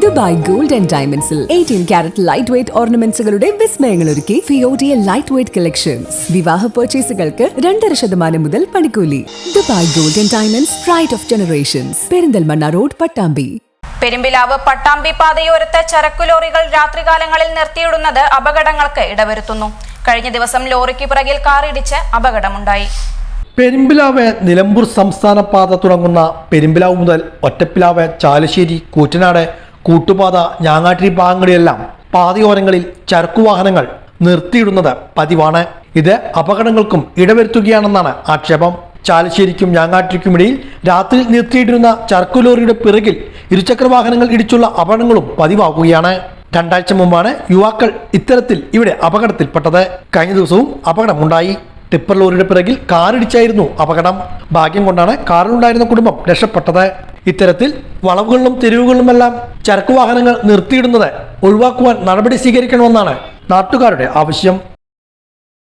Dubai gold and ഡയമണ്ട്സിൽ eighteen carat light weight ഓർണമെന്റ്സുകളുടെ വിസ്മയങ്ങൾ ഒരുക്കി ഫിയോഡിയ ലൈറ്റ് വെയ്റ്റ് കളക്ഷൻസ് വിവാഹ പർച്ചേസുകൾക്ക് രണ്ടര ശതമാനം മുതൽ പണിക്കൂലി. Dubai gold and diamonds pride of generations Perinthalmanna road Pattambi. Perumbilavu Pattambi പാതയോരത്ത് ചരക്കു ലോറികൾ രാത്രികാലങ്ങളിൽ നിർത്തിയിടുന്നത് അപകടങ്ങൾക്ക് ഇടവരുത്തുന്നു. കഴിഞ്ഞ ദിവസം ലോറിക്ക് പിറകിൽ കാറിടിച്ച് അപകടമുണ്ടായി. പെരുമ്പിലാവ് നിലമ്പൂർ സംസ്ഥാന പാത തുടങ്ങുന്ന പെരുമ്പിലാവ് മുതൽ ഒറ്റപ്പിലാവ് ചാലശ്ശേരി കൂറ്റനാട് കൂട്ടുപാത ഞാങ്ങാട്ടിരി ഭാഗങ്ങളിലെല്ലാം പാതയോരങ്ങളിൽ ചരക്കുവാഹനങ്ങൾ നിർത്തിയിടുന്നത് പതിവാണ്. ഇത് അപകടങ്ങൾക്കും ഇടവരുത്തുകയാണെന്നാണ് ആക്ഷേപം. ചാലശ്ശേരിക്കും ഞാങ്ങാട്ടിരിക്കുമിടയിൽ രാത്രി നിർത്തിയിട്ടിരുന്ന ചരക്കു ലോറിയുടെ പിറകിൽ ഇരുചക്രവാഹനങ്ങൾ ഇടിച്ചുള്ള അപകടങ്ങളും പതിവാകുകയാണ്. രണ്ടാഴ്ച മുമ്പാണ് യുവാക്കൾ ഇത്തരത്തിൽ ഇവിടെ അപകടത്തിൽപ്പെട്ടത്. കഴിഞ്ഞ ദിവസവും അപകടമുണ്ടായി. ടിപ്പർ ലോറിയുടെ പിറകിൽ കാറിടിച്ചായിരുന്നു അപകടം. ഭാഗ്യം കൊണ്ടാണ് കാറിലുണ്ടായിരുന്ന കുടുംബം രക്ഷപ്പെട്ടത്. ഇത്തരത്തിൽ വളവുകളിലും തെരുവുകളിലുമെല്ലാം ചരക്കു വാഹനങ്ങൾ നിർത്തിയിടുന്നത് ഒഴിവാക്കുവാൻ നടപടി സ്വീകരിക്കണമെന്നാണ് നാട്ടുകാരുടെ ആവശ്യം.